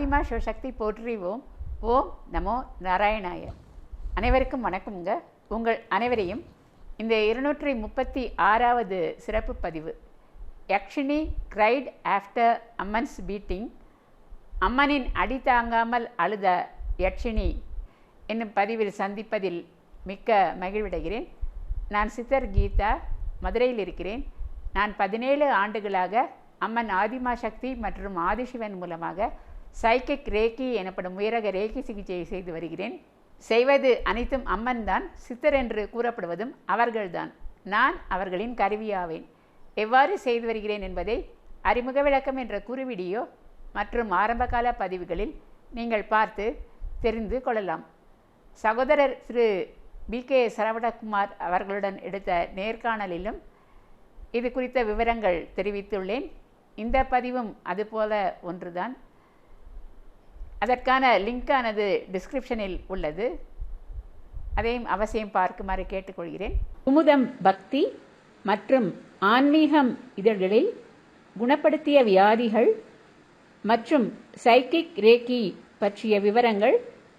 ஆதிமா சிவசக்தி போற்றி ஓம். ஓம் நமோ நாராயணாய. அனைவருக்கும் வணக்கம்ங்க. உங்கள் அனைவரையும் இந்த இருநூற்றி முப்பத்தி ஆறாவது சிறப்பு பதிவு Yakshini cried after Amman's beating அம்மனின் அடி தாங்காமல் அழுத யக்ஷினி என்னும் பதிவில் சந்திப்பதில் மிக்க மகிழ்விடுகிறேன். நான் சித்தர் கீதா மதுரையில் இருக்கிறேன். நான் பதினேழு ஆண்டுகளாக அம்மன் ஆதிமா சக்தி மற்றும் ஆதிசிவன் மூலமாக சைக்கிக் ரேக்கி எனப்படும் உயரக ரேக்கி சிகிச்சையை செய்து வருகிறேன். செய்வது அனைத்தும் அம்மன் தான் சித்தர் என்று கூறப்படுவதும் அவர்கள்தான். நான் அவர்களின் கருவியாவேன். எவ்வாறு செய்து வருகிறேன் என்பதை அறிமுக விளக்கம் என்ற குறுவீடியோ மற்றும் ஆரம்பகால பதிவுகளில் நீங்கள் பார்த்து தெரிந்து கொள்ளலாம். சகோதரர் திரு. பி. கே. சரவணகுமார் அவர்களுடன் எடுத்த நேர்காணலிலும் இது குறித்த விவரங்கள் தெரிவித்துள்ளேன். இந்த பதிவும் அதுபோல ஒன்றுதான். அதற்கான லிங்கானது டிஸ்கிரிப்ஷனில் உள்ளது. அதையும் அவசியம் பார்க்குமாறு கேட்டுக்கொள்கிறேன். குமுதம் பக்தி மற்றும் ஆன்மீகம் இதழ்களில் குணப்படுத்திய வியாதிகள் மற்றும் சைக்கிக் ரேக்கி பற்றிய விவரங்கள்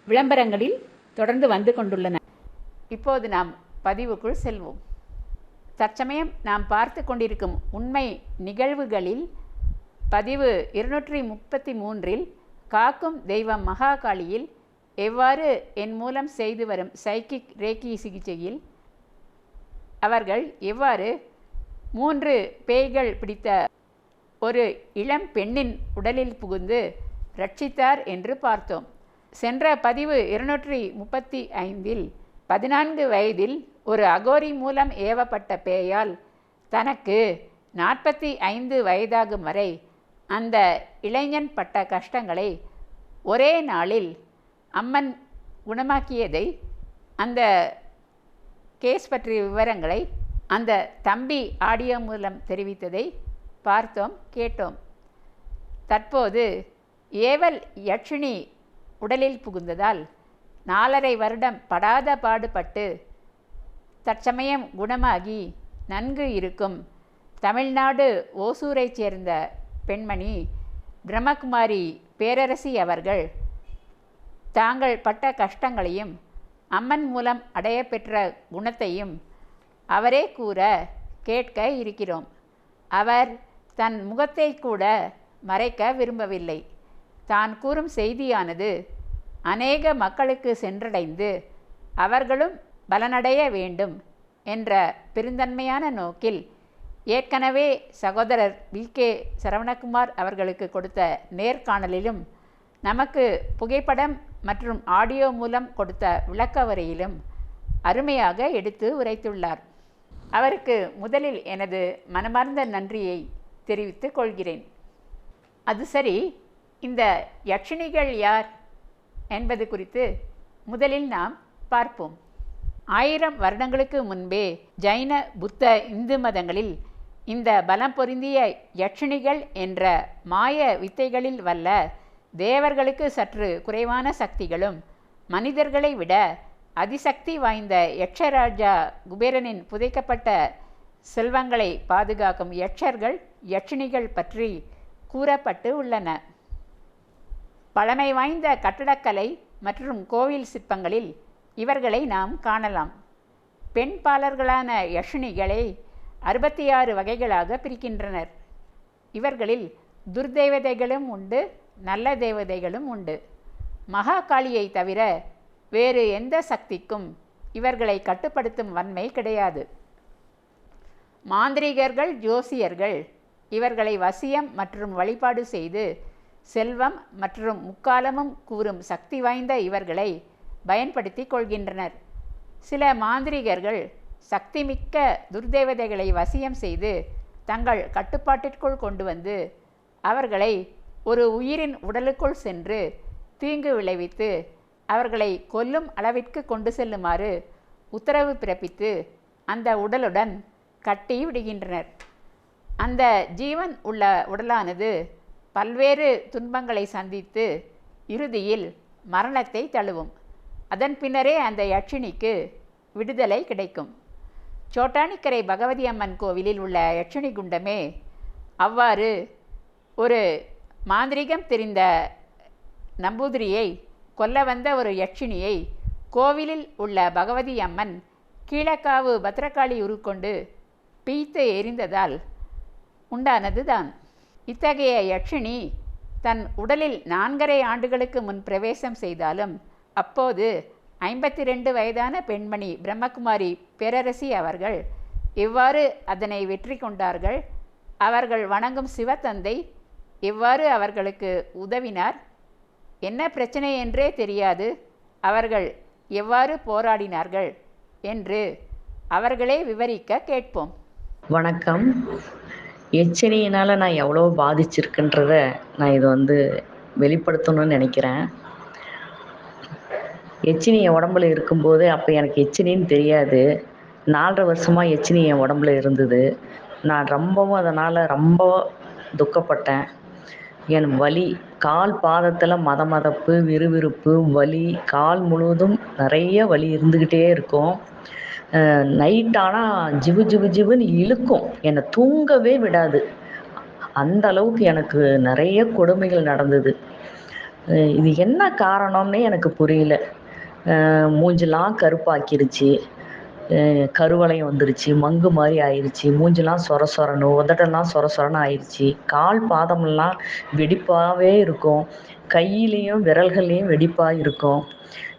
விளம்பரங்களில் தொடர்ந்து வந்து கொண்டுள்ளன. இப்போது நாம் பதிவுக்குள் செல்வோம். தற்சமயம் நாம் பார்த்து கொண்டிருக்கும் உண்மை நிகழ்வுகளில் பதிவு இருநூற்றி முப்பத்தி மூன்றில் காக்கும் தெய்வம் மகாகாளியில் எவ்வாறு என் மூலம் செய்து வரும் சைக்கிக் ரேக்கி சிகிச்சையில் அவர்கள் எவ்வாறு மூன்று பேய்கள் பிடித்த ஒரு இளம் பெண்ணின் உடலில் புகுந்து ரட்சித்தார் என்று பார்த்தோம். சென்ற பதிவு இருநூற்றி முப்பத்தி ஐந்தில் பதினான்கு வயதில் ஒரு அகோரி மூலம் ஏவப்பட்ட பேயால் தனக்கு நாற்பத்தி ஐந்து வயதாகும் வரை அந்த இளைஞன் பட்ட கஷ்டங்களை ஒரே நாளில் அம்மன் குணமாக்கியதை அந்த கேஸ் பற்றிய விவரங்களை அந்த தம்பி ஆடியோ மூலம் தெரிவித்ததை பார்த்தோம் கேட்டோம். தற்போது ஏவல் யட்சினி உடலில் புகுந்ததால் நாலரை வருடம் படாத பாடுபட்டு தற்சமயம் குணமாகி நன்கு இருக்கும் தமிழ்நாடு ஓசூரைச் சேர்ந்த பெண்மணி பிரம்மகுமாரி பேரரசி அவர்கள் தாங்கள் பட்ட கஷ்டங்களையும் அம்மன் மூலம் அடையப்பெற்ற குணத்தையும் அவரே கூற கேட்க இருக்கிறோம். அவர் தன் முகத்தை கூட மறைக்க விரும்பவில்லை. தான் கூறும் செய்தியானது அநேக மக்களுக்கு சென்றடைந்து அவர்களும் பலனடைய வேண்டும் என்ற பெருந்தன்மையான நோக்கில் ஏற்கனவே சகோதரர் வி. கே. சரவணகுமார் அவர்களுக்கு கொடுத்த நேர்காணலிலும் நமக்கு புகைப்படம் மற்றும் ஆடியோ மூலம் கொடுத்த விளக்க உரையிலும் அருமையாக எடுத்து உரைத்துள்ளார். அவருக்கு முதலில் எனது மனமார்ந்த நன்றியை தெரிவித்துக் கொள்கிறேன். அது சரி இந்த யக்ஷினிகள் யார் என்பது குறித்து முதலில் நாம் பார்ப்போம். ஆயிரம் வருடங்களுக்கு முன்பே ஜைன புத்த இந்து மதங்களில் இந்த பலம் பொருந்திய யட்சிணிகள் என்ற மாய வித்தைகளில் வல்ல தேவர்களுக்கு சற்று குறைவான சக்திகளும் மனிதர்களை விட அதிசக்தி வாய்ந்த யக்ஷராஜா குபேரனின் புதைக்கப்பட்ட செல்வங்களை பாதுகாக்கும் யக்ஷர்கள் யட்சிணிகள் பற்றி கூறப்பட்டு உள்ளன. பழமை வாய்ந்த கட்டடக்கலை மற்றும் கோவில் சிற்பங்களில் இவர்களை நாம் காணலாம். பெண் பாலர்களான யஷினிகளை அறுபத்தி ஆறு வகைகளாக பிரிக்கின்றனர். இவர்களில் துர்தேவதைகளும் உண்டு நல்ல தேவதைகளும் உண்டு. மகாகாளியை தவிர வேறு எந்த சக்திக்கும் இவர்களை கட்டுப்படுத்தும் வன்மை கிடையாது. மாந்திரிகர்கள் ஜோசியர்கள் இவர்களை வசியம் மற்றும் வழிபாடு செய்து செல்வம் மற்றும் முக்காலமும் கூறும் சக்தி வாய்ந்த இவர்களை பயன்படுத்தி கொள்கின்றனர். சில மாந்திரிகர்கள் சக்திமிக்க துர்தேவதைகளை வசியம் செய்து தங்கள் கட்டுப்பாட்டிற்குள் கொண்டு வந்து அவர்களை ஒரு உயிரின் உடலுக்குள் சென்று தீங்கு விளைவித்து அவர்களை கொல்லும் அளவிற்கு கொண்டு செல்லுமாறு உத்தரவு பிறப்பித்து அந்த உடலுடன் கட்டி விடுகின்றனர். அந்த ஜீவன் உள்ள உடலானது பல்வேறு துன்பங்களை சந்தித்து இறுதியில் மரணத்தை தழுவும். அதன் பின்னரே அந்த யட்சினிக்கு விடுதலை கிடைக்கும். சோட்டானிக்கரை பகவதி அம்மன் கோவிலில் உள்ள யட்சணி குண்டமே அவ்வாறு ஒரு மாந்திரிகம் தெரிந்த நம்பூதிரியை கொல்ல வந்த ஒரு யட்சினியை கோவிலில் உள்ள பகவதி அம்மன் கீழக்காவு பத்ரகாளி உருக்கொண்டு பீய்த்து எரிந்ததால் உண்டானது தான். இத்தகைய யட்சினி தன் உடலில் நான்கரை ஆண்டுகளுக்கு முன் பிரவேசம் செய்தாலும் அப்போது ஐம்பத்தி ரெண்டு வயதான பெண்மணி பிரம்மகுமாரி பேரரசி அவர்கள் எவ்வாறு அதனை வெற்றி கொண்டார்கள். அவர்கள் வணங்கும் சிவத்தந்தை எவ்வாறு அவர்களுக்கு உதவினார். என்ன பிரச்சனை என்றே தெரியாது. அவர்கள் எவ்வாறு போராடினார்கள் என்று அவர்களே விவரிக்க கேட்போம். வணக்கம். எச்சரியினால் நான் எவ்வளோ பாதிச்சிருக்குன்றத நான் இதை வந்து வெளிப்படுத்தணும்னு நினைக்கிறேன். எச்சினி என் உடம்புல இருக்கும்போது அப்போ எனக்கு எச்சினின்னு தெரியாது. நாலரை வருஷமாக எச்சினி என் உடம்புல இருந்தது. நான் ரொம்பவும் அதனால் ரொம்ப துக்கப்பட்டேன். என் வலி கால் பாதத்தில் மத மதப்பு விறுவிறுப்பு வலி கால் முழுவதும் நிறைய வலி இருந்துக்கிட்டே இருக்கும். நைட் ஆனால் ஜிவு ஜிவு ஜிவுன்னு இழுக்கும். என்னை தூங்கவே விடாது. அந்த அளவுக்கு எனக்கு நிறைய கொடுமைகள் நடந்தது. இது என்ன காரணம்னே எனக்கு புரியல. மூஞ்செல்லாம் கருப்பாக்கிருச்சு. கருவளையம் வந்துருச்சு. மங்கு மாதிரி ஆயிடுச்சு மூஞ்செல்லாம் சொர சொரன்னு உதட்டெல்லாம் சொர சொரன்னு ஆயிடுச்சு கால் பாதமெல்லாம் வெடிப்பாகவே இருக்கும். கையிலையும் விரல்கள்லேயும் வெடிப்பாக இருக்கும்.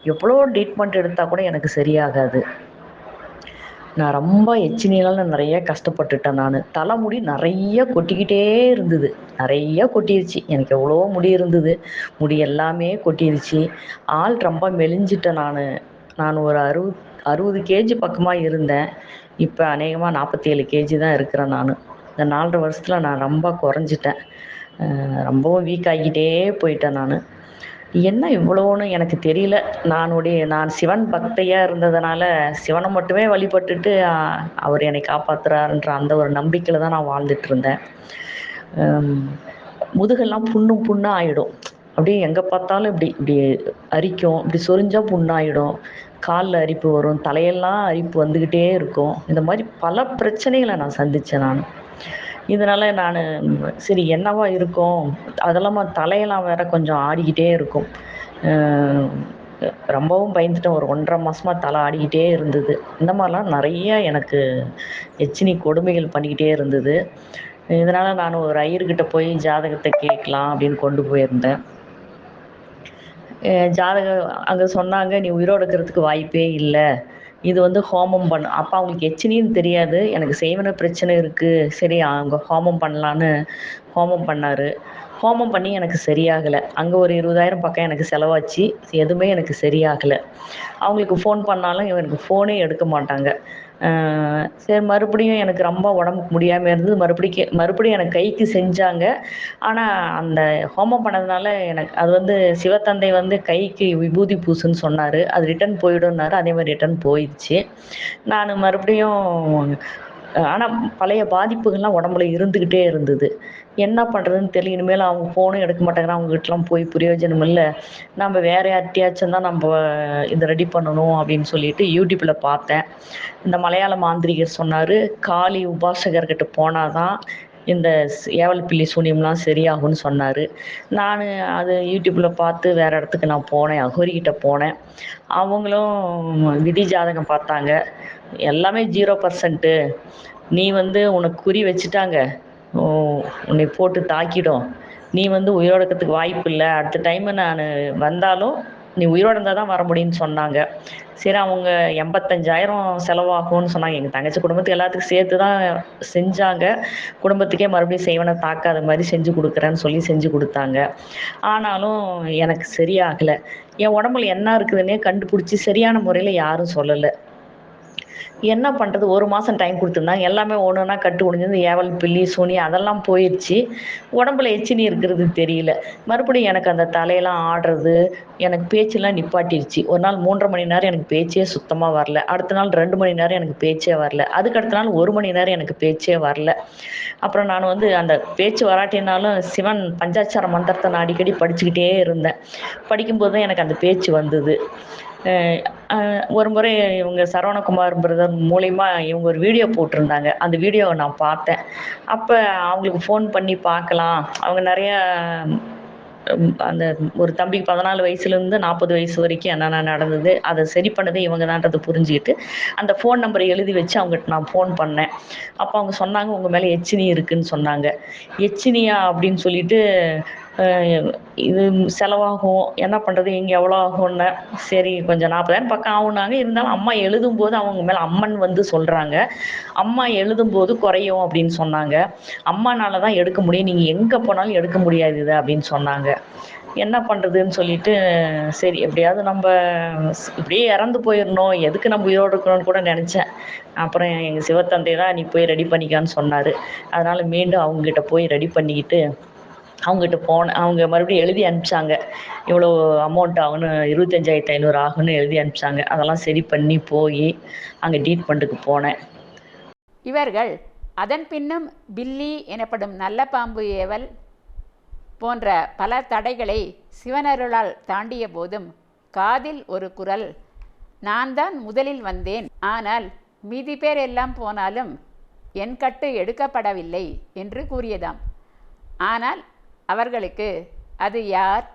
எவ்வளோ ட்ரீட்மெண்ட் எடுத்தால் கூட எனக்கு சரியாகாது. நான் ரொம்ப எச்சினியால் நிறைய கஷ்டப்பட்டுட்டேன் நான். தலைமுடி நிறைய கொட்டிக்கிட்டே இருந்தது. நிறைய கொட்டிருச்சு. எனக்கு எவ்வளோ முடி இருந்தது. முடி எல்லாமே கொட்டிருச்சு. ஆள் ரொம்ப மெலிஞ்சிட்டேன் நான். நான் ஒரு அறுபது அறுபது கேஜி பக்கமாக இருந்தேன். இப்போ அநேகமாக நாற்பத்தேழு கேஜி தான் இருக்கிறேன் நான். இந்த நாலரை வருஷத்தில் நான் ரொம்ப குறைஞ்சிட்டேன். ரொம்பவும் வீக் ஆகிக்கிட்டே போயிட்டேன் நான். என்ன இவ்வளோன்னு எனக்கு தெரியல. நானுடைய நான் சிவன் பக்தையாக இருந்ததுனால சிவனை மட்டுமே வழிபட்டுட்டு அவர் என்னை காப்பாத்துறாருன்ற அந்த ஒரு நம்பிக்கையில் தான் நான் வாழ்ந்துட்டு இருந்தேன். முதுகெல்லாம் புண்ணும் புண்ணாக ஆகிடும் அப்படியே எங்கே பார்த்தாலும் இப்படி இப்படி அரிக்கும். இப்படி சொரிஞ்சால் புண்ணாயிடும். காலில் அரிப்பு வரும். தலையெல்லாம் அரிப்பு வந்துக்கிட்டே இருக்கும். இந்த மாதிரி பல பிரச்சனைகளை நான் சந்தித்தேன் நான். இதனால் நான் சரி என்னவா இருக்கும்? அதெல்லாம் தலையெல்லாம் வேற கொஞ்சம் ஆடிக்கிட்டே இருக்கும். ரொம்பவும் பயந்துட்டேன். ஒரு ஒன்றரை மாசமாக தலை ஆடிக்கிட்டே இருந்தது. இந்த மாதிரிலாம் நிறைய எனக்கு எச்சினி கொடுமைகள் பண்ணிக்கிட்டே இருந்தது. இதனால் நான் ஒரு ஐயர்கிட்ட போய் ஜாதகத்தை கேட்கலாம் அப்படின்னு கொண்டு போயிருந்தேன். ஜாதகம் அங்கே சொன்னாங்க நீ உயிரோடு இருக்கிறதுக்கு வாய்ப்பே இல்லை. இது வந்து ஹோமம் பண்ண. அப்போ அவங்களுக்கு எச்சினின்னு தெரியாது. எனக்கு செய்வன பிரச்சனை இருக்குது சரி அவங்க ஹோமம் பண்ணலான்னு ஹோமம் பண்ணார். ஹோமம் பண்ணி எனக்கு சரியாகலை. அங்கே ஒரு இருபதாயிரம் பக்கம் எனக்கு செலவாச்சு. எதுவுமே எனக்கு சரியாகலை. அவங்களுக்கு ஃபோன் பண்ணாலும் எனக்கு ஃபோனே எடுக்க மாட்டாங்க. சரி மறுபடியும் எனக்கு ரொம்ப உடம்புக்கு முடியாமல் இருந்தது. மறுபடியும் கே- மறுபடியும் எனக்கு கைக்கு செஞ்சாங்க. ஆனால் அந்த ஹோமம் பண்ணதுனால எனக்கு அது வந்து சிவத்தந்தை வந்து கைக்கு விபூதி பூசுன்னு சொன்னார். அது ரிட்டர்ன் போயிடும்னாரு. அதே மாதிரி ரிட்டர்ன் போயிடுச்சு. நான் மறுபடியும் ஆனால் பழைய பாதிப்புகள்லாம் உடம்புல இருந்துக்கிட்டே இருந்தது. என்ன பண்ணுறதுன்னு தெரியல. இனிமேல் அவங்க ஃபோனும் எடுக்க மாட்டேங்கிறாங்க அவங்ககிட்டலாம் போய் பிரயோஜனம் இல்லை. நம்ம வேற யார்கிட்டயாச்சும் தான் நம்ம இதை ரெடி பண்ணணும் அப்படின்னு சொல்லிட்டு யூடியூப்பில் பார்த்தேன். இந்த மலையாள மாந்திரிகர் சொன்னார் காளி உபாசகர்கிட்ட போனால் தான் இந்த ஸ்- ஏவல் சூனியம்லாம் சரியாகும்னு சொன்னார். நான் அது யூடியூப்பில் பார்த்து வேறு இடத்துக்கு நான் போனேன் அகோரிக்கிட்ட போனேன். அவங்களும் விதி ஜாதகம் பார்த்தாங்க. எல்லாமே ஜீரோ பர்சன்ட்டு நீ வந்து உனக்கு குறி வச்சுட்டாங்க. உன்னை போட்டு தாக்கிடும். நீ வந்து உயிரோட இருக்கிறதுக்கு வாய்ப்பு இல்லை. அடுத்த டைமு நான் வந்தாலும் நீ உயிரோட இருந்தால் தான் வர முடியும்னு சொன்னாங்க. சரி அவங்க எண்பத்தஞ்சாயிரம் செலவாகும்னு சொன்னாங்க. எங்கள் தங்கச்சி குடும்பத்துக்கு எல்லாத்துக்கும் சேர்த்து தான் செஞ்சாங்க. குடும்பத்துக்கே மறுபடியும் செய்வனை தாக்காத மாதிரி செஞ்சு கொடுக்குறேன்னு சொல்லி செஞ்சு கொடுத்தாங்க. ஆனாலும் எனக்கு சரியாகலை. என் உடம்புல என்ன இருக்குதுன்னே கண்டுபிடிச்சி சரியான முறையில் யாரும் சொல்லலை. என்ன பண்ணுறது ஒரு மாதம் டைம் கொடுத்துருந்தாங்க. எல்லாமே ஒன்று ஒன்றா கட்டு முடிஞ்சது. ஏவல் பில்லி சூனி அதெல்லாம் போயிடுச்சு உடம்புல எச்சினி இருக்கிறது தெரியல. மறுபடியும் எனக்கு அந்த தலையெல்லாம் ஆடுறது எனக்கு பேச்செல்லாம் நிப்பாட்டிடுச்சு ஒரு நாள் மூன்றரை மணி நேரம் எனக்கு பேச்சே சுத்தமாக வரல. அடுத்த நாள் ரெண்டு மணி நேரம் எனக்கு பேச்சே வரல. அதுக்கு அடுத்த நாள் ஒரு மணி நேரம் எனக்கு பேச்சே வரல. அப்புறம் நான் வந்து அந்த பேச்சு வராட்டினாலும் சிவன் பஞ்சாச்சார மந்திரத்தை நான் அடிக்கடி படிச்சுக்கிட்டே இருந்தேன். படிக்கும்போது தான் எனக்கு அந்த பேச்சு வந்தது. ஒரு முறை இவங்க சரவணகுமார் பிரதர் மூலயமா இவங்க ஒரு வீடியோ போட்டிருந்தாங்க. அந்த வீடியோவை நான் பார்த்தேன். அப்போ அவங்களுக்கு ஃபோன் பண்ணி பார்க்கலாம். அவங்க நிறைய அந்த ஒரு தம்பிக்கு பதினாலு வயசுலேருந்து நாற்பது வயசு வரைக்கும் என்னென்ன நடந்தது அதை சரி பண்ணது இவங்க தான்றது புரிஞ்சுக்கிட்டு அந்த ஃபோன் நம்பரை எழுதி வச்சு அவங்ககிட்ட நான் ஃபோன் பண்ணேன். அப்போ அவங்க சொன்னாங்க உங்கள் மேலே எச்சினி இருக்குன்னு சொன்னாங்க. எச்சினியா அப்படின்னு சொல்லிட்டு இது செலவாகும். என்ன பண்ணுறது இங்கே எவ்வளோ ஆகும்னு. சரி கொஞ்சம் நாற்பதாயிரம் பக்கம் ஆகுனாங்க இருந்தாலும் அம்மா எழுதும்போது அவங்க மேலே அம்மன் வந்து சொல்கிறாங்க அம்மா எழுதும்போது குறையும் அப்படின்னு சொன்னாங்க. அம்மானால தான் எடுக்க முடியும். நீங்கள் எங்கே போனாலும் எடுக்க முடியாது இதை அப்படின்னு சொன்னாங்க. என்ன பண்ணுறதுன்னு சொல்லிட்டு சரி எப்படியாவது நம்ம இப்படியே இறந்து போயிடணும். எதுக்கு நம்ம உயிரோடு இருக்கணும்னு கூட நினச்சேன். அப்புறம் எங்கள் சிவத்தந்தை தான் நீ போய் ரெடி பண்ணிக்கான்னு சொன்னார். அதனால் மீண்டும் அவங்ககிட்ட போய் ரெடி பண்ணிக்கிட்டு அவங்ககிட்ட போனேன் அவங்க மறுபடியும் எழுதி அனுப்பிச்சாங்க. இவ்வளோ அமௌண்ட் ஆகுன்னு இருபத்தஞ்சாயிரத்து ஐநூறு ஆகுன்னு எழுதி அனுப்பிச்சாங்க. அதெல்லாம் சரி பண்ணி போய் அங்கே ட்ரீட்மெண்ட்டுக்கு போனேன். இவர்கள் அதன் பின்னும் பில்லி எனப்படும் நல்ல பாம்பு ஏவல் போன்ற பல தடைகளை சிவனருளால் தாண்டிய போதும் காதில் ஒரு குரல் நான் தான் முதலில் வந்தேன். ஆனால் மீதி பேர் எல்லாம் போனாலும் என் கட்டு எடுக்கப்படவில்லை என்று கூறியதாம். ஆனால் அவர்களுக்கு அது யார்?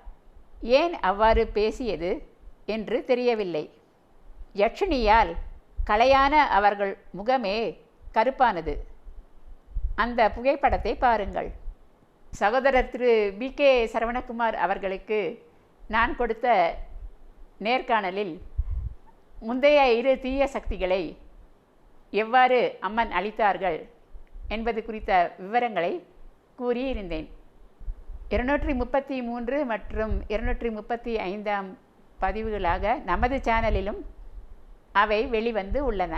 ஏன் அவ்வாறு பேசியது? என்று தெரியவில்லை. யக்ஷினியால் கலையான அவர்கள் முகமே கருப்பானது. அந்த புகைப்படத்தை பாருங்கள். சகோதரர் திரு. பி. கே. சரவணகுமார் அவர்களுக்கு நான் கொடுத்த நேர்காணலில் முந்தைய இரு தீய சக்திகளை எவ்வாறு அம்மன் அளித்தார்கள் என்பது குறித்த விவரங்களை கூறியிருந்தேன். இருநூற்றி முப்பத்தி மூன்று மற்றும் இருநூற்றி முப்பத்தி ஐந்தாம் பதிவுகளாக நமது சேனலிலும் அவை வெளிவந்து உள்ளன.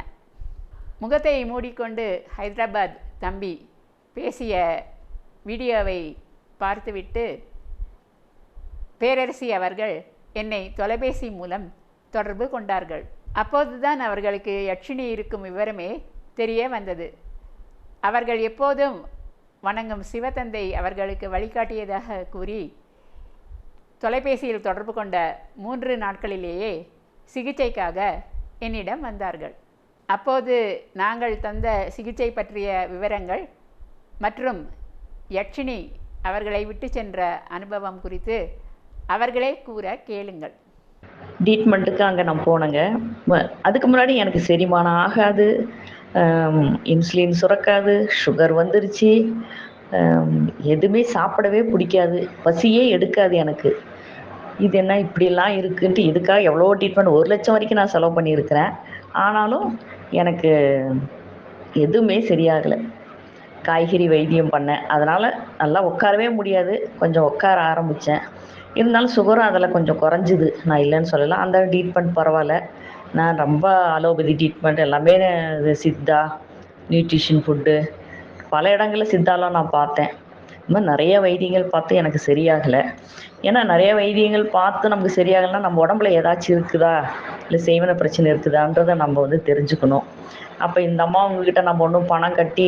முகத்தை மூடிக்கொண்டு ஹைதராபாத் தம்பி பேசிய வீடியோவை பார்த்துவிட்டு பேரரசி அவர்கள் என்னை தொலைபேசி மூலம் தொடர்பு கொண்டார்கள். அப்போதுதான் அவர்களுக்கு யட்சினி இருக்கும் விவரமே தெரிய வந்தது. அவர்கள் எப்போதும் வணங்கும் சிவத்தந்தை அவர்களுக்கு வழிகாட்டியதாக கூறி தொலைபேசியில் தொடர்பு கொண்ட மூன்று நாட்களிலேயே சிகிச்சைக்காக என்னிடம் வந்தார்கள். அப்போது நாங்கள் தந்த சிகிச்சை பற்றிய விவரங்கள் மற்றும் யட்சினி அவர்களை விட்டு சென்ற அனுபவம் குறித்து அவர்களே கூற கேளுங்கள். ட்ரீட்மெண்ட்டுக்கு அங்கே நான் போனேங்க. அதுக்கு முன்னாடி எனக்கு செரிமானம் ஆகாது. இன்சுலின் சுரக்காது சுகர் வந்துருச்சு. எதுவுமே சாப்பிடவே பிடிக்காது. பசியே எடுக்காது எனக்கு. இது என்ன இப்படிலாம் இருக்குன்ட்டு இதுக்காக எவ்வளோ ட்ரீட்மெண்ட் ஒரு லட்சம் வரைக்கும் நான் செலவு பண்ணியிருக்கிறேன். ஆனாலும் எனக்கு எதுவுமே சரியாகலை. காய்கறி வைத்தியம் பண்ணேன். அதனால் நல்லா உட்காரவே முடியாது. கொஞ்சம் உட்கார ஆரம்பித்தேன் இருந்தாலும் சுகரும் அதில் கொஞ்சம் குறைஞ்சிது. நான் இல்லைன்னு சொல்லலாம் அந்த ட்ரீட்மெண்ட் பரவாயில்ல. நான் ரொம்ப அலோபதி ட்ரீட்மெண்ட் எல்லாமே இது சித்தா நியூட்ரிஷன் ஃபுட்டு பல இடங்களில் சித்தாலாம் நான் பார்த்தேன். இந்த மாதிரி நிறைய வைத்தியங்கள் பார்த்து எனக்கு சரியாகலை. ஏன்னா நிறைய வைத்தியங்கள் பார்த்து நமக்கு சரியாகலைன்னா நம்ம உடம்புல ஏதாச்சும் இருக்குதா? இல்லை செய்வன பிரச்சனை இருக்குதான்றதை நம்ம வந்து தெரிஞ்சுக்கணும். அப்போ இந்த அம்மா அவங்கக்கிட்ட நம்ம ஒன்றும் பணம் கட்டி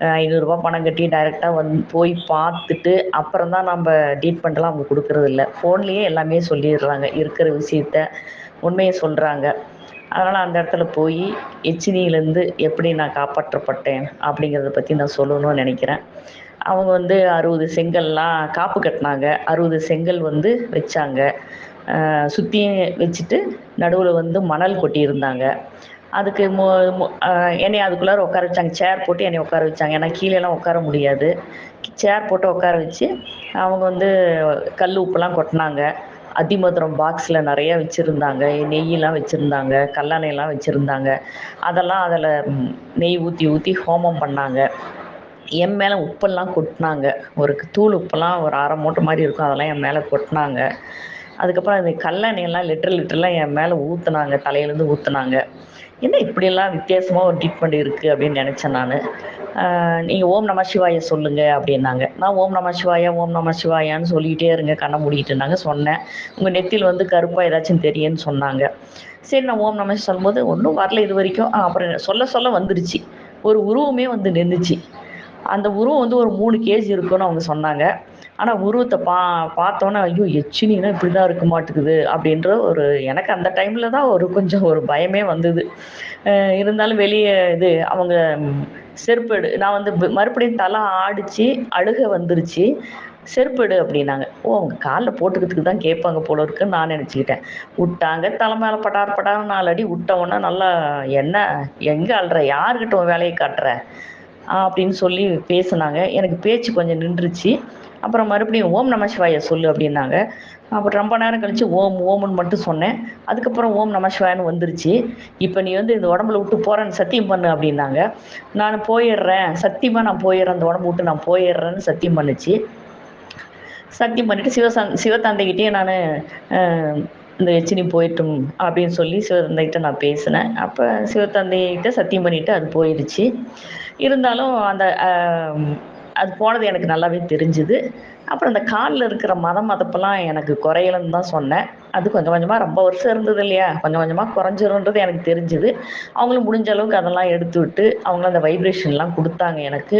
அஹ், ஐநூறுரூபா பணம் கட்டி டைரெக்டாக வந்து போய் பார்த்துட்டு அப்புறம் தான் நம்ம ட்ரீட்மெண்ட்லாம் அவங்க கொடுக்கறது இல்லை ஃபோன்லேயே எல்லாமே சொல்லிடுறாங்க. இருக்கிற விஷயத்த உண்மையை சொல்கிறாங்க அதனால் அந்த இடத்துல போய் எச்சினியிலேருந்து எப்படி நான் காப்பாற்றப்பட்டேன் அப்படிங்கிறத பற்றி நான் சொல்லணும்னு நினைக்கிறேன். அவங்க வந்து அறுபது செங்கல்லாம் காப்பு கட்டினாங்க. அறுபது செங்கல் வந்து வச்சாங்க. சுற்றியும் வச்சுட்டு நடுவில் வந்து மணல் கொட்டியிருந்தாங்க. அதுக்கு மோ என்னை அதுக்குள்ளார உட்கார வச்சாங்க. சேர் போட்டு என்னை உட்கார வச்சாங்க. ஏன்னா கீழேலாம் உட்கார முடியாது. சேர் போட்டு உட்கார வச்சு அவங்க வந்து கல் உப்புலாம் கொட்டினாங்க. அதிமதுரம் பாக்ஸில் நிறைய வச்சுருந்தாங்க. நெய்யெல்லாம் வச்சுருந்தாங்க. கல்லணையெல்லாம் வச்சுருந்தாங்க. அதெல்லாம் அதில் நெய் ஊற்றி ஊற்றி ஹோமம் பண்ணாங்க. என் மேலே உப்பெல்லாம் கொட்டினாங்க. ஒரு தூள் உப்பெல்லாம் ஒரு அரை மூட்டை மாதிரி இருக்கும். அதெல்லாம் என் மேலே கொட்டினாங்க. அதுக்கப்புறம் அந்த கல்லணையெல்லாம் லிட்டர் லிட்டர்லாம் என் மேலே ஊற்றுனாங்க தலையிலேருந்து ஊற்றுனாங்க என்ன இப்படியெல்லாம் வித்தியாசமாக ஒரு ட்ரீட்மெண்ட் இருக்குது அப்படின்னு நினச்சேன் நான். நீங்கள் ஓம் நம சிவாய சொல்லுங்கள் அப்படின்னாங்க. நான் ஓம் நம சிவாயா ஓம் நம சிவாயான்னு சொல்லிக்கிட்டே இருங்க கண்ணை மூடிட்டுனாங்க சொன்னேன். உங்கள் நெத்தியில் வந்து கருப்பாக ஏதாச்சும் தெரியும்னு சொன்னாங்க. சரி நான் ஓம் நம சொல்லும்போது ஒன்றும் வரல இது வரைக்கும். அப்புறம் சொல்ல சொல்ல வந்துடுச்சு ஒரு உருவமே வந்து நின்றுச்சு. அந்த உருவம் வந்து ஒரு மூணு கேஜி இருக்குன்னு அவங்க சொன்னாங்க. ஆனால் உருவத்தை பா பார்த்தோன்னே ஐயோ எச்சினினா இப்படி தான் இருக்க மாட்டேங்குது அப்படின்ற ஒரு எனக்கு அந்த டைமில் தான் ஒரு கொஞ்சம் ஒரு பயமே வந்தது. இருந்தாலும் வெளியே இது அவங்க செருப்பெடு நான் வந்து மறுபடியும் தலை ஆடிச்சு அழுக வந்துருச்சு செருப்பெடு அப்படின்னாங்க. ஓ அவங்க காலில் போட்டுக்கிறதுக்கு தான் கேட்பாங்க போல இருக்குன்னு நான் நினச்சிக்கிட்டேன். விட்டாங்க தலை மேலே பட்டார் பட்டார் நாலு அடி விட்டவொன்னே நல்லா என்ன எங்கே அழுற? யாருக்கிட்ட உன் வேலையை காட்டுற? அப்படின்னு சொல்லி பேசுனாங்க. எனக்கு பேச்சு கொஞ்சம் நின்றுச்சு. அப்புறம் மறுபடியும் ஓம் நம சிவாய சொல்லு அப்படின்னாங்க. அப்புறம் ரொம்ப நேரம் கழிச்சு ஓம் ஓம்னு மட்டும் சொன்னேன். அதுக்கப்புறம் ஓம் நம சிவாயன்னு வந்துருச்சு. இப்போ நீ வந்து இந்த உடம்புல விட்டு போகிறேன்னு சத்தியம் பண்ணு அப்படின்னாங்க. நான் போயிடுறேன். சத்தியமாக நான் போயிடுறேன். அந்த உடம்பு விட்டு நான் போயிடுறேன்னு சத்தியம் பண்ணுச்சு. சத்தியம் பண்ணிட்டு சிவசந்த் சிவத்தந்தைகிட்டே நான் இந்த எச்சினி போயிட்டும் அப்படின்னு சொல்லி சிவத்தந்தைகிட்ட நான் பேசினேன். அப்போ சிவத்தந்தைகிட்ட சத்தியம் பண்ணிட்டு அது போயிடுச்சு இருந்தாலும் அந்த அது போனது எனக்கு நல்லாவே தெரிஞ்சுது. அப்புறம் அந்த காலில் இருக்கிற மதம் மதப்பெல்லாம் எனக்கு குறையலன்னு தான் சொன்னேன். அது கொஞ்சம் கொஞ்சமாக ரொம்ப வருஷம் இருந்தது இல்லையா? கொஞ்சம் கொஞ்சமாக குறைஞ்சிருன்றது எனக்கு தெரிஞ்சுது. அவங்களும் முடிஞ்ச அளவுக்கு அதெல்லாம் எடுத்து விட்டு அவங்களும் அந்த வைப்ரேஷன்லாம் கொடுத்தாங்க எனக்கு.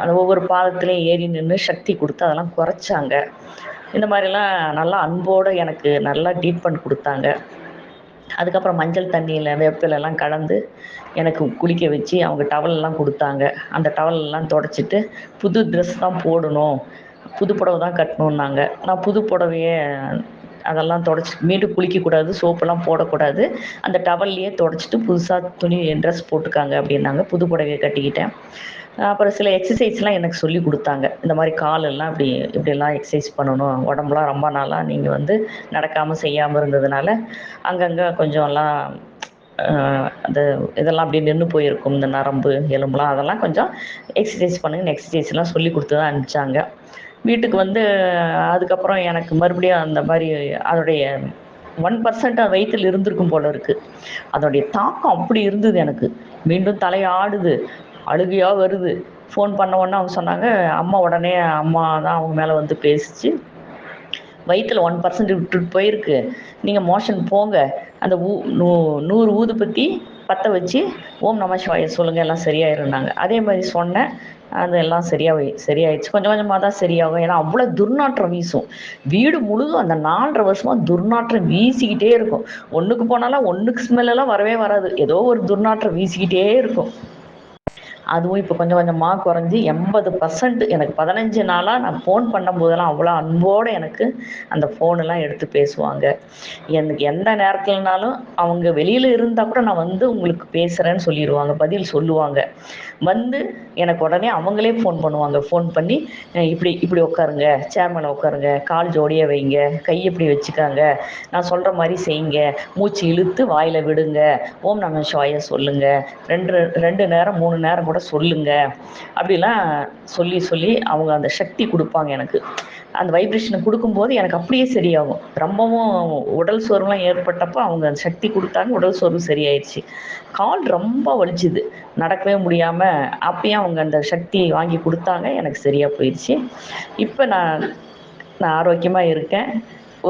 அந்த ஒவ்வொரு பாதத்துலேயும் ஏறி நின்று சக்தி கொடுத்து அதெல்லாம் குறைச்சாங்க. இந்த மாதிரிலாம் நல்லா அன்போடு எனக்கு நல்லா ட்ரீட்மெண்ட் கொடுத்தாங்க. அதுக்கப்புறம் மஞ்சள் தண்ணியில் வேப்பிலெல்லாம் கலந்து எனக்கு குளிக்க வச்சு அவங்க டவலெல்லாம் கொடுத்தாங்க. அந்த towel தொடச்சிட்டு புது ட்ரெஸ் தான் போடணும். புது புடவை தான் கட்டணுன்னாங்க நான் புது புடவையே அதெல்லாம் தொடச்சி மீண்டும் குளிக்கக்கூடாது சோப்பெல்லாம் போடக்கூடாது. அந்த டவல்லையே தொடச்சிட்டு புதுசாக துணி ட்ரெஸ் போட்டுக்காங்க அப்படின்னாங்க. புது புடவையை கட்டிக்கிட்டேன். அப்புறம் சில எக்ஸசைஸ்லாம் எனக்கு சொல்லி கொடுத்தாங்க. இந்த மாதிரி காலெல்லாம் இப்படி இப்படியெல்லாம் எக்ஸசைஸ் பண்ணணும். உடம்புலாம் ரொம்ப நாளாக நீங்கள் வந்து நடக்காமல் செய்யாமல் இருந்ததுனால அங்கங்கே கொஞ்சம் எல்லாம் அந்த இதெல்லாம் அப்படியே நின்று போயிருக்கும். இந்த நரம்பு எலும்புலாம் அதெல்லாம் கொஞ்சம் எக்ஸசைஸ் பண்ணுங்க எக்ஸசைஸ்லாம் சொல்லி கொடுத்து தான் அனுப்பிச்சாங்க. வீட்டுக்கு வந்து அதுக்கப்புறம் எனக்கு மறுபடியும் அந்த மாதிரி அதோடைய ஒன் பர்சன்ட் வயிற்றில் இருந்திருக்கும் போல இருக்கு. அதோடைய தாக்கம் அப்படி இருந்தது எனக்கு. மீண்டும் தலையாடுது. அழுகையாக வருது. ஃபோன் பண்ண உடனே அவங்க சொன்னாங்க அம்மா உடனே அம்மா தான் அவங்க மேலே வந்து பேசிச்சு. வயிற்றில் ஒன் பர்சன்ட் விட்டுட்டு போயிருக்கு. நீங்கள் மோஷன் போங்க. அந்த ஊ நூ நூறு ஊதுபத்தி பற்ற வச்சு ஓம் நம சிவாய சொல்லுங்கள் எல்லாம் சரியாயிருந்தாங்க அதே மாதிரி சொன்னேன். அது எல்லாம் சரியாக சரியாயிடுச்சு. கொஞ்சம் கொஞ்சமாக தான் சரியாகும். ஏன்னா அவ்வளோ துர்நாற்றம் வீசும். வீடு முழுதும் அந்த நாலரை வருஷமாக துர்நாற்றம் வீசிக்கிட்டே இருக்கும். ஒன்றுக்கு போனாலும் ஒன்றுக்கு ஸ்மெல்லாம் வரவே வராது. ஏதோ ஒரு துர்நாற்றம் வீசிக்கிட்டே இருக்கும். அதுவும் இப்போ கொஞ்சம் கொஞ்சமாக குறைஞ்சி எண்பது பர்சன்ட் எனக்கு பதினஞ்சு நாளாக நான் ஃபோன் பண்ணும்போதெல்லாம் அவ்வளோ அன்போடு எனக்கு அந்த ஃபோனெல்லாம் எடுத்து பேசுவாங்க. எனக்கு எந்த நேரத்துலனாலும் அவங்க வெளியில் இருந்தால் கூட நான் வந்து உங்களுக்கு பேசுகிறேன்னு சொல்லிடுவாங்க பதில் சொல்லுவாங்க. வந்து எனக்கு உடனே அவங்களே ஃபோன் பண்ணுவாங்க. ஃபோன் பண்ணி இப்படி இப்படி உட்காருங்க. சேர்மனை உட்காருங்க. கால் ஜோடியாக வைங்க. கை இப்படி வச்சுக்காங்க. நான் சொல்கிற மாதிரி செய்யுங்க. மூச்சு இழுத்து வாயில் விடுங்க. ஓம் நம சிவாய சொல்லுங்க. ரெண்டு ரெண்டு நேரம் மூணு நேரம் கூட சொல்லுங்க. அப்படிலாம் சொல்லி சொல்லி அவங்க அந்த சக்தி கொடுப்பாங்க எனக்கு. அந்த வைப்ரேஷனை கொடுக்கும்போது எனக்கு அப்படியே சரியாகும். ரொம்பவும் உடல் சோர்வுலாம் ஏற்பட்டப்போ அவங்க அந்த சக்தி கொடுத்தாங்க. உடல் சோர்வு சரியாயிடுச்சு கால் ரொம்ப வலிச்சுது. நடக்கவே முடியாமல் அப்பயும் அவங்க அந்த சக்தி வாங்கி கொடுத்தாங்க. எனக்கு சரியாக போயிடுச்சு. இப்போ நான் நான் ஆரோக்கியமாக இருக்கேன்.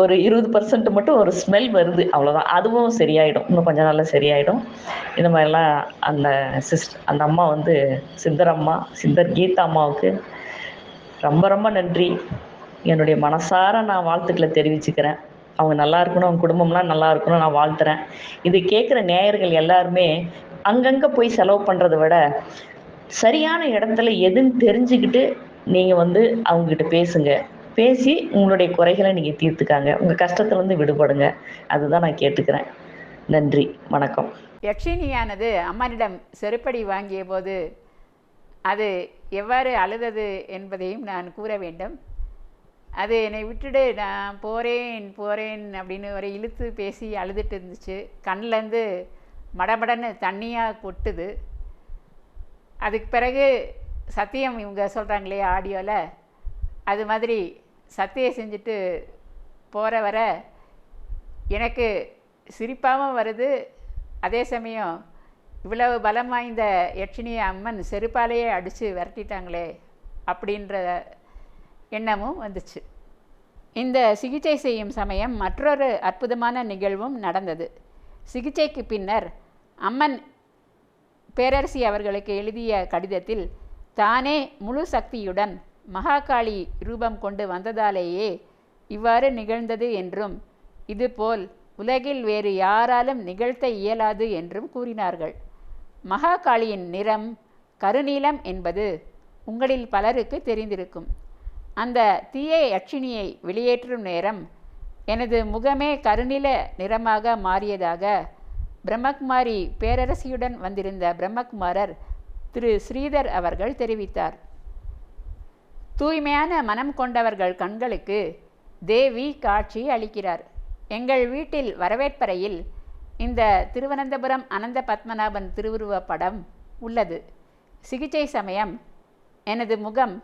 ஒரு இருபது பர்சன்ட் மட்டும் ஒரு ஸ்மெல் வருது. அவ்வளோதான் அதுவும் சரியாயிடும். இன்னும் கொஞ்ச நாளில் சரியாயிடும். இந்த மாதிரிலாம் அந்த சிஸ்ட் அந்த அம்மா வந்து சித்தரம்மா சித்தர் கீதா அம்மாவுக்கு ரொம்ப ரொம்ப நன்றி. என்னுடைய மனசார நான் வாழ்த்துக்களை தெரிவிச்சுக்கிறேன். அவங்க நல்லா இருக்கணும் அவங்க குடும்பம்லாம் நல்லா இருக்கணும் நான் வாழ்த்துறேன். இது கேட்குற நேயர்கள் எல்லாருமே அங்கங்கே போய் செலவு பண்ணுறத விட சரியான இடத்துல எதுன்னு தெரிஞ்சுக்கிட்டு நீங்கள் வந்து அவங்கக்கிட்ட பேசுங்க. பேசி உங்களுடைய குறைகளை நீங்கள் தீர்த்துக்காங்க. உங்கள் கஷ்டத்துலேருந்து விடுபடுங்க. அதுதான் நான் கேட்டுக்கிறேன். நன்றி. வணக்கம். யக்ஷினியானது அம்மனிடம் செருப்படி வாங்கிய போது அது எவ்வாறு அழுதது என்பதையும் நான் கூற வேண்டும். அது என்னை விட்டுடு நான் போகிறேன் போகிறேன் அப்படின்னு ஒரு இழுத்து பேசி அழுதுட்டு இருந்துச்சு. கண்ணிலேருந்து மடமடன்னு தண்ணியாக கொட்டுது. அதுக்கு பிறகு சத்தியம் இவங்க சொல்கிறாங்களே ஆடியோவில் அது மாதிரி சத்தியம் செஞ்சுட்டு போகிற வர எனக்கு சிரிப்பாகவும் வருது. அதே சமயம் இவ்வளவு பலம் வாய்ந்த யட்சினி அம்மன் செருப்பாலேயே அடித்து விரட்டிட்டாங்களே அப்படின்ற எண்ணமும் வந்துச்சு. இந்த சிகிச்சை செய்யும் சமயம் மற்றொரு அற்புதமான நிகழ்வும் நடந்தது. சிகிச்சைக்கு பின்னர் அம்மன் பேரரசி அவர்களுக்கு எழுதிய கடிதத்தில் தானே முழு சக்தியுடன் மகாகாளி ரூபம் கொண்டு வந்ததாலேயே இவ்வாறு நிகழ்ந்தது என்றும் இதுபோல் உலகில் வேறு யாராலும் நிகழ்த்த இயலாது என்றும் கூறினார்கள். மகாகாளியின் நிறம் கருநீலம் என்பது உங்களில் பலருக்கு தெரிந்திருக்கும். அந்த தீய யட்சினியை வெளியேற்றும் நேரம் எனது முகமே கருநில நிறமாக மாறியதாக பிரம்மகுமாரி பேரரசியுடன் வந்திருந்த பிரம்மகுமாரர் திரு ஸ்ரீதர் அவர்கள் தெரிவித்தார். தூய்மையான மனம் கொண்டவர்கள் கண்களுக்கு தேவி காட்சி அளிக்கிறார். எங்கள் வீட்டில் வரவேற்பறையில் இந்த திருவனந்தபுரம் அனந்த பத்மநாபன் திருவுருவ படம் உள்ளது. சிகிச்சை சமயம் எனது முகம்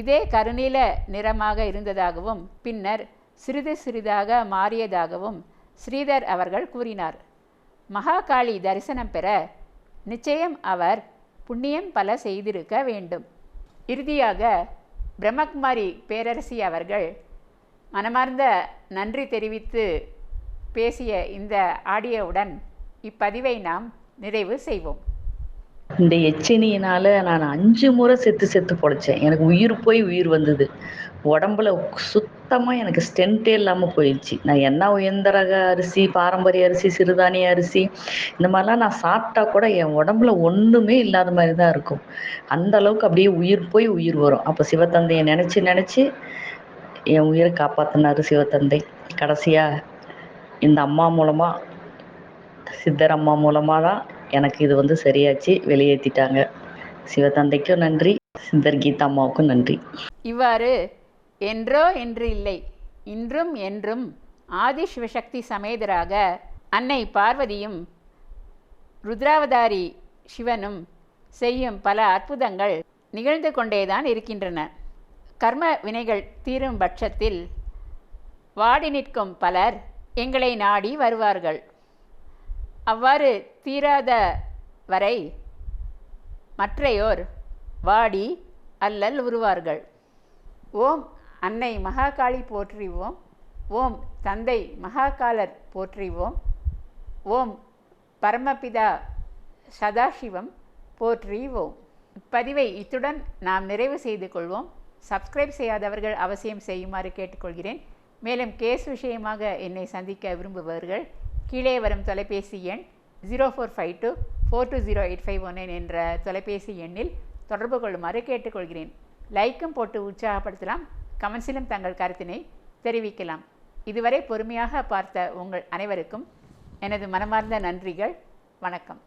இதே கருநீல நிறமாக இருந்ததாகவும் பின்னர் சிறிது சிறிதாக மாறியதாகவும் ஸ்ரீதர் அவர்கள் கூறினார். மகாகாளி தரிசனம் பெற நிச்சயம் அவர் புண்ணியம் பல செய்திருக்க வேண்டும். இறுதியாக பிரம்மகுமாரி பேரரசி அவர்கள் மனமார்ந்த நன்றி தெரிவித்து பேசிய இந்த ஆடியோவுடன் இப்பதிவை நாம் நிறைவு செய்வோம். இந்த எச்சினியினால நான் அஞ்சு முறை செத்து செத்து பொழைச்சேன். எனக்கு உயிர் போய் உயிர் வந்தது. உடம்புல சுத்தமாக எனக்கு ஸ்டென்ட்டே இல்லாமல் போயிடுச்சு. நான் என்ன உயர்ந்த ரக அரிசி பாரம்பரிய அரிசி சிறுதானிய அரிசி இந்த மாதிரிலாம் நான் சாப்பிட்டா கூட என் உடம்புல ஒன்றுமே இல்லாத மாதிரி தான் இருக்கும். அந்த அளவுக்கு அப்படியே உயிர் போய் உயிர் வரும். அப்போ சிவத்தந்தையை நினச்சி நினச்சி என் உயிரை காப்பாற்றினார் சிவத்தந்தை. கடைசியாக இந்த அம்மா மூலமாக சித்தர் அம்மா மூலமாக தான் எனக்கு இது வந்து சரியாச்சு. வெளியேற்றிட்டாங்க சிவதந்தைக்கும் நன்றி. சித்தர் கீதா அம்மாவுக்கும் நன்றி. இவ்வாறு என்றோ என்று இல்லை. இன்றும் என்றும் ஆதி சிவசக்தி சமேதராக அன்னை பார்வதியும் ருத்ராவதாரி சிவனும் செய்யும் பல அற்புதங்கள் நிகழ்ந்து கொண்டேதான் இருக்கின்றன. கர்ம வினைகள் தீரும் பட்சத்தில் வாடி நிற்கும் பலர் எங்களை நாடி வருவார்கள். அவ்வாறு தீராத வரை மற்றையோர் வாடி அல்லல் உருவார்கள். ஓம் அன்னை மகாகாளி போற்றிவோம். ஓம் தந்தை மகாகாலர் போற்றிவோம். ஓம் பரமபிதா சதாசிவம் போற்றிவோம். இப்பதிவை இத்துடன் நாம் நிறைவு செய்து கொள்வோம். சப்ஸ்கிரைப் செய்யாதவர்கள் அவசியம் செய்யுமாறு கேட்டுக்கொள்கிறேன். மேலும் கேஸ் விஷயமாக என்னை சந்திக்க விரும்புபவர்கள் கீழே வரும் தொலைபேசி எண் zero four five two four two zero eight five one என்ற தொலைபேசி எண்ணில் தொடர்பு கொள்ளுமாறு கேட்டுக்கொள்கிறேன். லைக்கும் போட்டு உற்சாகப்படுத்தலாம். கமெண்ட்ஸிலும் தங்கள் கருத்தினை தெரிவிக்கலாம். இதுவரை பொறுமையாக பார்த்த உங்கள் அனைவருக்கும் எனது மனமார்ந்த நன்றிகள். வணக்கம்.